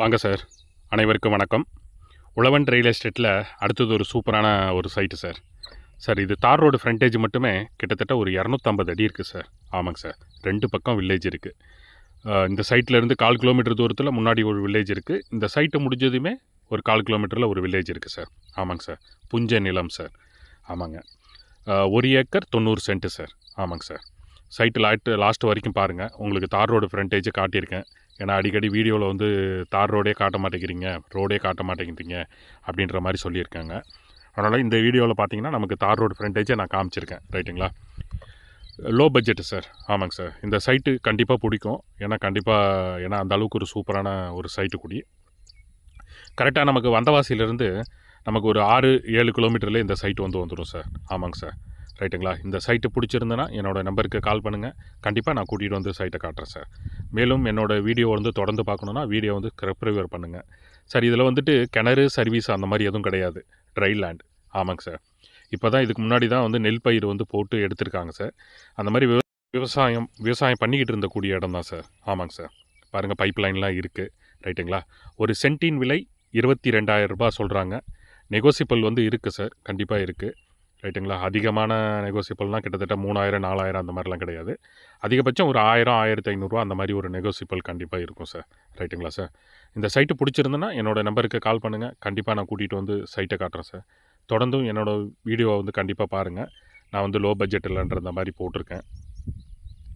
வாங்க சார். அனைவருக்கும் வணக்கம். உழவன் ரியல் எஸ்டேட்டில் அடுத்தது ஒரு சூப்பரான ஒரு சைட்டு சார். சார் இது தார் ரோடு ஃப்ரண்டேஜ் மட்டுமே கிட்டத்தட்ட ஒரு இரநூத்தம்பது அடி இருக்குது சார். ஆமாங்க சார். ரெண்டு பக்கம் வில்லேஜ் இருக்குது இந்த சைட்லேருந்து கால் கிலோமீட்டர் தூரத்தில் முன்னாடி ஒரு வில்லேஜ் இருக்குது இந்த சைட்டு முடிஞ்சதுமே ஒரு கால் கிலோமீட்டரில் ஒரு வில்லேஜ் இருக்குது சார். ஆமாங்க சார். புஞ்ச நிலம் சார். ஆமாங்க. ஒரு ஏக்கர் தொண்ணூறு சென்ட்டு சார். ஆமாங்க சார். சைட்டு லாட்டு லாஸ்ட் வரைக்கும் பாருங்கள் உங்களுக்கு தார் ரோடு ஃப்ரண்டேஜ் காட்டியிருக்கேன். ஏன்னா அடிக்கடி வீடியோவில் வந்து தார் ரோடே காட்ட மாட்டேங்கிறீங்க ரோடே காட்ட மாட்டேங்கிறீங்க அப்படின்ற மாதிரி சொல்லியிருக்காங்க. அதனால் இந்த வீடியோவில் பார்த்தீங்கன்னா நமக்கு தார் ரோடு ஃப்ரண்டேஜை நான் காமிச்சிருக்கேன். ரைட்டுங்களா? லோ பட்ஜெட்டு சார் ஆமாங்க சார் இந்த சைட்டு கண்டிப்பாக பிடிக்கும். ஏன்னா கண்டிப்பாக ஏன்னா அந்த அளவுக்கு ஒரு சூப்பரான ஒரு சைட்டு குடி. கரெக்டாக நமக்கு வந்தவாசியிலேருந்து நமக்கு ஒரு ஆறு ஏழு கிலோமீட்டரில் இந்த சைட்டு வந்து வந்துடும் சார் ஆமாங்க சார் ரைட்டுங்களா? இந்த சைட்டு பிடிச்சிருந்தேன்னா என்னோடய நம்பருக்கு கால் பண்ணுங்கள் கண்டிப்பாக நான் கூட்டிகிட்டு வந்து சைட்டை காட்டுறேன் சார். மேலும் என்னோடய வீடியோ வந்து தொடர்ந்து பார்க்கணுன்னா வீடியோ வந்து ப்ரிப்பேர் பண்ணுங்கள் சார் இதில் வந்துட்டு கிணறு சர்வீஸ் அந்த மாதிரி எதுவும் கிடையாது. ட்ரை லேண்ட் ஆமாங்க சார். இப்போ தான் இதுக்கு முன்னாடி தான் வந்து நெல் பயிர் வந்து போட்டு எடுத்திருக்காங்க சார். அந்த மாதிரி விவ- விவசாயம் விவசாயம் பண்ணிக்கிட்டு இருந்தக்கூடிய இடம் தான் சார். ஆமாங்க சார். பாருங்கள் பைப் லைன்லாம் இருக்குது ரைட்டுங்களா? ஒரு சென்டின் விலை இருபத்தி ரெண்டாயிரம் ரூபாய் சொல்கிறாங்க நெகோசியபிள் வந்து இருக்குது சார். கண்டிப்பாக இருக்குது ரைட்டுங்களா? அதிகமான நெகோசியபிள்னால் கிட்டத்தட்ட மூணாயிரம் நாலாயிரம் அந்த மாதிரிலாம் கிடையாது. அதிகபட்சம் ஒரு ஆயிரம் ஆயிரத்தி ஐநூறுரூவா அந்த மாதிரி ஒரு நெகோசியபிள் கண்டிப்பாக இருக்கும் சார். ரைட்டுங்களா சார்? இந்த சைட்டு பிடிச்சிருந்துன்னா என்னோடய நம்பருக்கு கால் பண்ணுங்கள் கண்டிப்பாக நான் கூட்டிகிட்டு வந்து சைட்டை காட்டுறேன் சார். தொடர்ந்தும் என்னோடய வீடியோவை வந்து கண்டிப்பாக பாருங்கள் நான் வந்து லோ பட்ஜெட் இல்லைன்ற மாதிரி போட்டிருக்கேன்.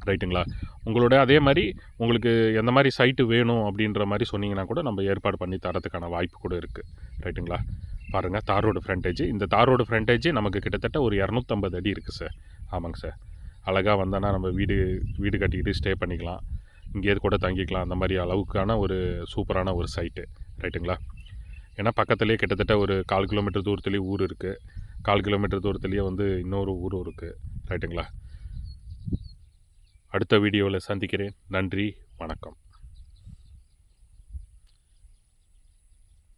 ரைட்டுங்களா? உங்களோட அதே மாதிரி உங்களுக்கு எந்த மாதிரி சைட்டு வேணும் அப்படின்ற மாதிரி சொன்னீங்கன்னா கூட நம்ம ஏற்பாடு பண்ணி தரதுக்கான வாய்ப்பு கூட இருக்குது ரைட்டுங்களா? பாருங்கள் தார் ரோடு ஃப்ரண்டேஜ் இந்த தார் ரோடு ஃப்ரண்டேஜ் நமக்கு கிட்டத்தட்ட ஒரு இரநூத்தம்பது அடி இருக்குது சார். ஆமாங்க சார். அழகாக வந்தோன்னா நம்ம வீடு வீடு கட்டிக்கிட்டு ஸ்டே பண்ணிக்கலாம். இங்கேயே கூட தங்கிக்கலாம். அந்த மாதிரி அளவுக்கான ஒரு சூப்பரான ஒரு சைட்டு ரைட்டுங்களா ஏன்னா பக்கத்துலேயே கிட்டத்தட்ட ஒரு கால் கிலோமீட்டர் தூரத்துலேயே ஊர் இருக்குது கால் கிலோமீட்டர் தூரத்துலேயே வந்து இன்னொரு ஊரும் இருக்குது ரைட்டுங்களா அடுத்த வீடியோவில் சந்திக்கிறேன். நன்றி. வணக்கம்.